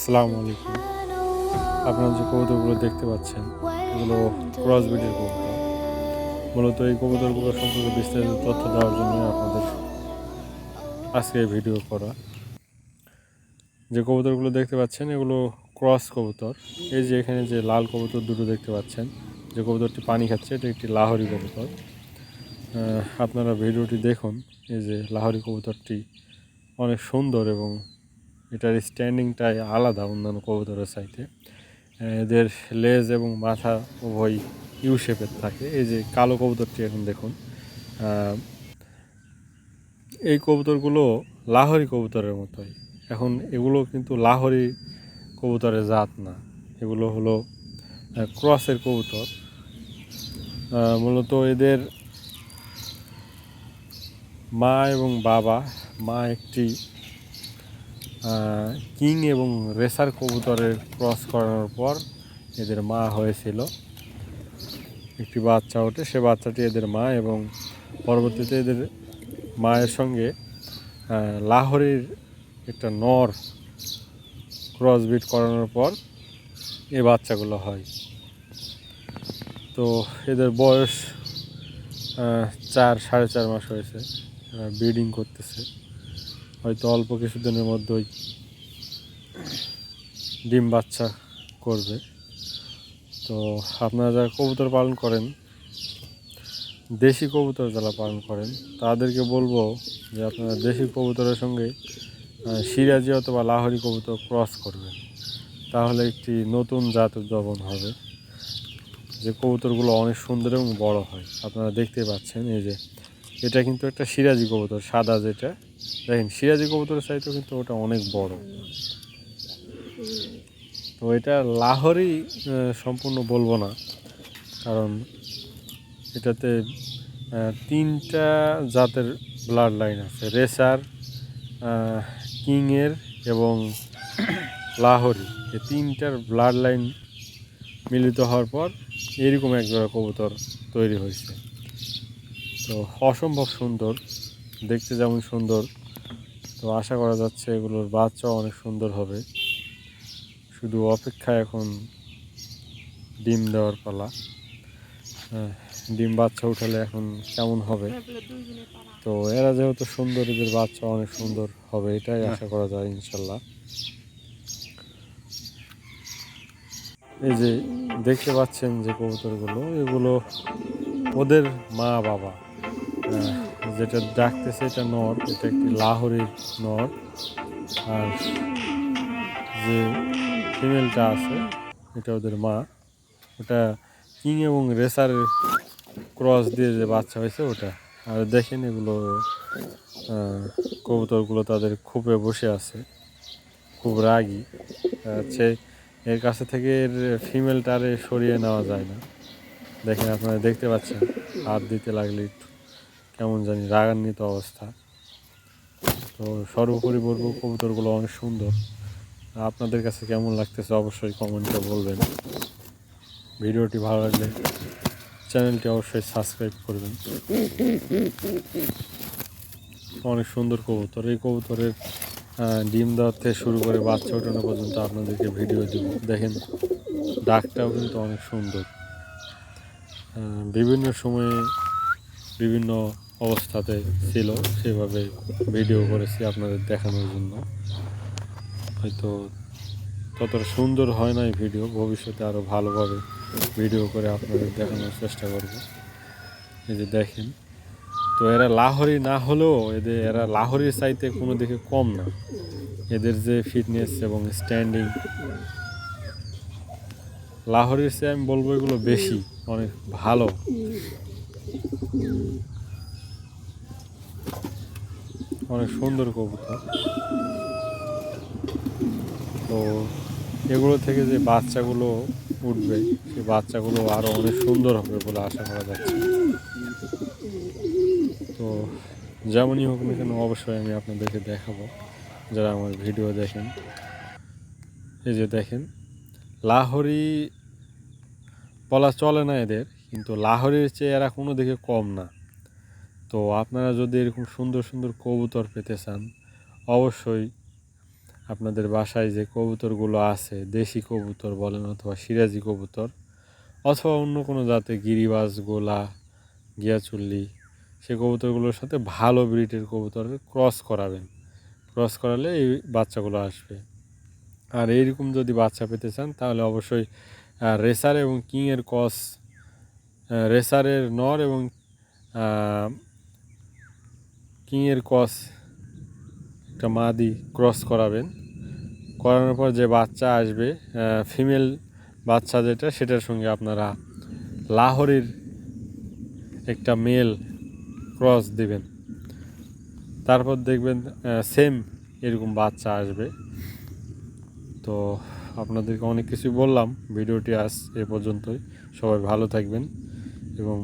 আসসালামু আলাইকুম। আপনারা যে কবুতরগুলো দেখতে পাচ্ছেন, এগুলো ক্রস ব্রিডের কবুতর। মূলত এই কবুতরগুলো সম্পর্কে বিস্তারিত তথ্য দেওয়ার জন্য আপনাদের আজকে ভিডিও করা। যে কবুতরগুলো দেখতে পাচ্ছেন, এগুলো ক্রস কবুতর। এই যে এখানে যে লাল কবুতর দুটো দেখতে পাচ্ছেন, যে কবুতরটি পানি খাচ্ছে, এটা একটি লাহরি কবুতর। আপনারা ভিডিওটি দেখুন, এই যে লাহরি কবুতরটি অনেক সুন্দর এবং এটার স্ট্যান্ডিংটাই আলাদা অন্যান্য কবুতরের চাইতে। এদের লেজ এবং মাথা উভয় ইউ শেপের থাকে। এই যে কালো কবুতরটি এখন দেখুন এই কবুতরগুলো লাহরি কবুতরের মতোই। এখন এগুলো কিন্তু লাহরি কবুতরের জাত না। এগুলো হলো ক্রসের কবুতর। মূলত এদের মা এবং বাবা, মা একটি কিং এবং রেসার কবুতরের ক্রস করানোর পর এদের মা হয়েছিল। একটি বাচ্চা ওঠে, সে বাচ্চাটি এদের মা এবং পরবর্তীতে এদের মায়ের সঙ্গে লাহোরের একটা নর ক্রসবিট করানোর পর এ বাচ্চাগুলো হয়। তো এদের বয়স চার, সাড়ে চার মাস হয়েছে ব্রিডিং করতেছে। হয়তো অল্প কিছুদিনের মধ্যেই ডিম বাচ্চা করবে। তো আপনারা যারা কবুতর পালন করেন, দেশি কবুতর যারা পালন করেন, তাদেরকে বলব যে আপনারা দেশি কবুতরের সঙ্গে সিরাজি অথবা লাহরি কবুতর ক্রস করবেন। তাহলে একটি নতুন জাত উদ্ভাবন হবে। যে কবুতরগুলো অনেক সুন্দর এবং বড় হয়। আপনারা দেখতে পাচ্ছেন এই যে এটা কিন্তু একটা সিরাজি কবুতর, সাদা যেটা। দেখেন, সিরাজি কবুতরের চাইতেও কিন্তু ওটা অনেক বড়। তো এটা লাহোরই সম্পূর্ণ বলব না। কারণ এটাতে তিনটা জাতের ব্লাড লাইন আছে। রেসার কিংয়ের এবং লাহোরি। এই তিনটার ব্লাড লাইন মিলিত হওয়ার পর এরকম এক জোড়া কবুতর তৈরি হয়েছে। তো অসম্ভব সুন্দর দেখতে যেমন সুন্দর। তো আশা করা যাচ্ছে এগুলোর বাচ্চাও অনেক সুন্দর হবে। শুধু অপেক্ষা এখন ডিম দেওয়ার পালা। হ্যাঁ, ডিম বাচ্চা উঠালে এখন কেমন হবে? তো এরা যেহেতু সুন্দর এদের বাচ্চা অনেক সুন্দর হবে এটাই আশা করা যায় ইনশাল্লাহ। এই যে দেখতে পাচ্ছেন যে কবুতরগুলো এগুলো ওদের মা বাবা যেটা ডাকতেছে এটা নর, এটা একটি লাহোরের নর। আর যে ফিমেলটা আছে, এটা ওদের মা। ওটা কিং এবং রেসারের ক্রস দিয়ে যে বাচ্চা হয়েছে ওটা। আর দেখেন এগুলো কবুতরগুলো তাদের খুপে বসে আছে, খুব রাগী। হচ্ছে এর কাছে থেকে এর ফিমেলটারে সরিয়ে নেওয়া যায় না। দেখেন আপনারা দেখতে পাচ্ছেন, হাত দিতে লাগলে একটু কেমন জানি রাগান্বিত অবস্থা। তো সর্বোপরি বলব, কবুতরগুলো অনেক সুন্দর। আপনাদের কাছে কেমন লাগতেছে অবশ্যই কমেন্টে বলবেন। ভিডিওটি ভালো লাগলে চ্যানেলটি অবশ্যই সাবস্ক্রাইব করবেন। অনেক সুন্দর কবুতর। এই কবুতরের ডিম দেওয়ার থেকে শুরু করে বাচ্চা ওঠানো পর্যন্ত আপনাদেরকে ভিডিও দেব। দেখেন, ডাকটাও কিন্তু অনেক সুন্দর। বিভিন্ন সময়ে বিভিন্ন অবস্থাতে ছিল, সেভাবে ভিডিও করেছি আপনাদের দেখানোর জন্য। হয়তো ততটা সুন্দর হয় না এই ভিডিও ভবিষ্যতে আরও ভালোভাবে ভিডিও করে আপনাদের দেখানোর চেষ্টা করব। এই যে দেখেন, তো এরা লাহোরি না হলেও এদের, এরা লাহোরির চাইতে কোনো দিকে কম না। এদের যে ফিটনেস এবং স্ট্যান্ডিং লাহোরির চেয়ে আমি বলব এগুলো বেশি, অনেক ভালো। অনেক সুন্দর কবুতর। তো এগুলো থেকে যে বাচ্চাগুলো উঠবে, সেই বাচ্চাগুলো আরও অনেক সুন্দর হবে বলে আশা করা যাচ্ছে। তো যেমনই হোক না কেন, অবশ্যই আমি আপনাদেরকে দেখাবো, যারা আমার ভিডিও দেখেন। এই যে দেখেন, লাহোরি বলা চলে না এদের, কিন্তু লাহোরির চেয়ে এরা কোনো দিকে কম না। তো আপনারা যদি এরকম সুন্দর সুন্দর কবুতর পেতে চান, অবশ্যই আপনাদের বাসায় যে কবুতরগুলো আছে, দেশি কবুতর বলেন অথবা সিরাজি কবুতর অথবা অন্য কোনো জাতে গিরিবাজ, গোলা, গিয়াচুল্লি, সে কবুতরগুলোর সাথে ভালো ব্রিডের কবুতর ক্রস করাবেন। ক্রস করালে এই বাচ্চাগুলো আসবে। আর এইরকম যদি বাচ্চা পেতে চান, তাহলে অবশ্যই রেসার এবং কিংয়ের কস রেসারের নর এবং কিংয়ের ক্রস একটা মাদি ক্রস করাবেন। করানোর পর যে বাচ্চা আসবে ফিমেল বাচ্চা যেটা, সেটার সঙ্গে আপনারা লাহোরের একটা মেল ক্রস দিবেন। তারপর দেখবেন সেম এরকম বাচ্চা আসবে। তো আপনাদেরকে অনেক কিছু বললাম, ভিডিওটি আজ এ পর্যন্তই। সবাই ভালো থাকবেন এবং